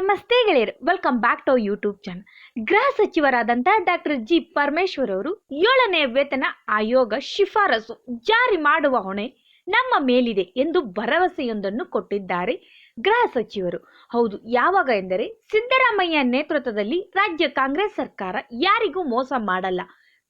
ನಮಸ್ತೆ ಗೆಳೆಯರು. Welcome back to YouTube channel ಗೃಹ ಸಚಿವರಾದಂತಹ ಡಾಕ್ಟರ್ ಜಿ ಪರಮೇಶ್ವರ್ ಅವರು ಏಳನೇ ವೇತನ ಆಯೋಗ ಶಿಫಾರಸು ಜಾರಿ ಮಾಡುವ ಹೊಣೆ ನಮ್ಮ ಮೇಲಿದೆ ಎಂದು ಭರವಸೆಯೊಂದನ್ನು ಕೊಟ್ಟಿದ್ದಾರೆ ಗೃಹ ಸಚಿವರು. ಹೌದು, ಯಾವಾಗ ಎಂದರೆ ಸಿದ್ದರಾಮಯ್ಯ ನೇತೃತ್ವದಲ್ಲಿ ರಾಜ್ಯ ಕಾಂಗ್ರೆಸ್ ಸರ್ಕಾರ ಯಾರಿಗೂ ಮೋಸ ಮಾಡಲ್ಲ.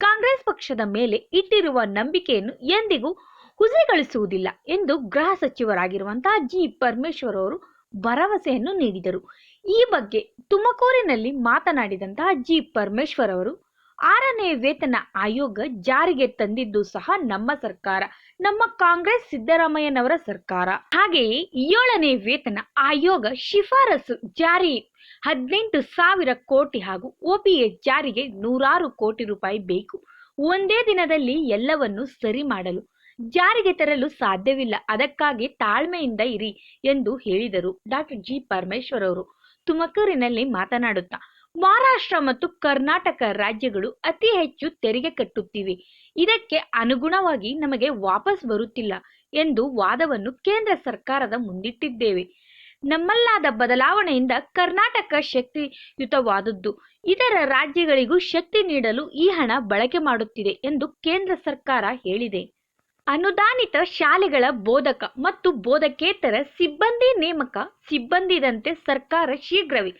ಕಾಂಗ್ರೆಸ್ ಪಕ್ಷದ ಮೇಲೆ ಇಟ್ಟಿರುವ ನಂಬಿಕೆಯನ್ನು ಎಂದಿಗೂ ಹುಸಿಗೊಳಿಸುವುದಿಲ್ಲ ಎಂದು ಗೃಹ ಸಚಿವರಾಗಿರುವಂತಹ ಜಿ ಪರಮೇಶ್ವರ್ ಅವರು ಭರವಸೆಯನ್ನು ನೀಡಿದರು. ಈ ಬಗ್ಗೆ ತುಮಕೂರಿನಲ್ಲಿ ಮಾತನಾಡಿದಂತಹ ಜಿ. ಪರಮೇಶ್ವರ್ ಅವರು, ಆರನೇ ವೇತನ ಆಯೋಗ ಜಾರಿಗೆ ತಂದಿದ್ದು ಸಹ ನಮ್ಮ ಸರ್ಕಾರ, ನಮ್ಮ ಕಾಂಗ್ರೆಸ್ ಸಿದ್ದರಾಮಯ್ಯನವರ ಸರ್ಕಾರ. ಹಾಗೆಯೇ ಏಳನೇ ವೇತನ ಆಯೋಗ ಶಿಫಾರಸು ಜಾರಿ, ಹದಿನೆಂಟು ಸಾವಿರ ಕೋಟಿ ಹಾಗೂ ಒಪಿಎ ಜಾರಿಗೆ ನೂರಾರು ಕೋಟಿ ರೂಪಾಯಿ ಬೇಕು. ಒಂದೇ ದಿನದಲ್ಲಿ ಎಲ್ಲವನ್ನು ಸರಿ ಮಾಡಲು ಜಾರಿಗೆ ತರಲು ಸಾಧ್ಯವಿಲ್ಲ. ಅದಕ್ಕಾಗಿ ತಾಳ್ಮೆಯಿಂದ ಇರಿ ಎಂದು ಹೇಳಿದರು. Doctor G. ಪರಮೇಶ್ವರ್ ಅವರು ತುಮಕೂರಿನಲ್ಲಿ ಮಾತನಾಡುತ್ತಾ, ಮಹಾರಾಷ್ಟ್ರ ಮತ್ತು ಕರ್ನಾಟಕ ರಾಜ್ಯಗಳು ಅತಿ ಹೆಚ್ಚು ತೆರಿಗೆ ಕಟ್ಟುತ್ತಿವೆ. ಇದಕ್ಕೆ ಅನುಗುಣವಾಗಿ ನಮಗೆ ವಾಪಸ್ ಬರುತ್ತಿಲ್ಲ ಎಂದು ವಾದವನ್ನು ಕೇಂದ್ರ ಸರ್ಕಾರದ ಮುಂದಿಟ್ಟಿದ್ದೇವೆ. ನಮ್ಮಲ್ಲಾದ ಬದಲಾವಣೆಯಿಂದ ಕರ್ನಾಟಕ ಶಕ್ತಿಯುತವಾದದ್ದು. ಇತರ ರಾಜ್ಯಗಳಿಗೂ ಶಕ್ತಿ ನೀಡಲು ಈ ಹಣ ಬಳಕೆ ಮಾಡುತ್ತಿದೆ ಎಂದು ಕೇಂದ್ರ ಸರ್ಕಾರ ಹೇಳಿದೆ. ಅನುದಾನಿತ ಶಾಲೆಗಳ ಬೋಧಕ ಮತ್ತು ಬೋಧಕೇತರ ಸಿಬ್ಬಂದಿ ನೇಮಕ ಸಿಬ್ಬಂದಿದಂತೆ ಸರ್ಕಾರ ಶೀಘ್ರವೇ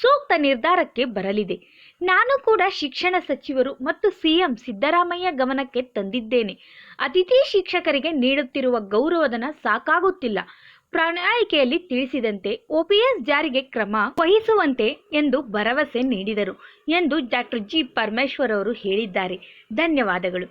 ಸೂಕ್ತ ನಿರ್ಧಾರಕ್ಕೆ ಬರಲಿದೆ. ನಾನು ಕೂಡ ಶಿಕ್ಷಣ ಸಚಿವರು ಮತ್ತು ಸಿಎಂ ಸಿದ್ದರಾಮಯ್ಯ ಗಮನಕ್ಕೆ ತಂದಿದ್ದೇನೆ. ಅತಿಥಿ ಶಿಕ್ಷಕರಿಗೆ ನೀಡುತ್ತಿರುವ ಗೌರವಧನ ಸಾಕಾಗುತ್ತಿಲ್ಲ. ಪ್ರಣಾಳಿಕೆಯಲ್ಲಿ ತಿಳಿಸಿದಂತೆ ಓಪಿಎಸ್ ಜಾರಿಗೆ ಕ್ರಮ ವಹಿಸುವಂತೆ ಎಂದು ಭರವಸೆ ನೀಡಿದರು ಎಂದು ಡಾಕ್ಟರ್ ಜಿ ಪರಮೇಶ್ವರ್ ಅವರು ಹೇಳಿದ್ದಾರೆ. ಧನ್ಯವಾದಗಳು.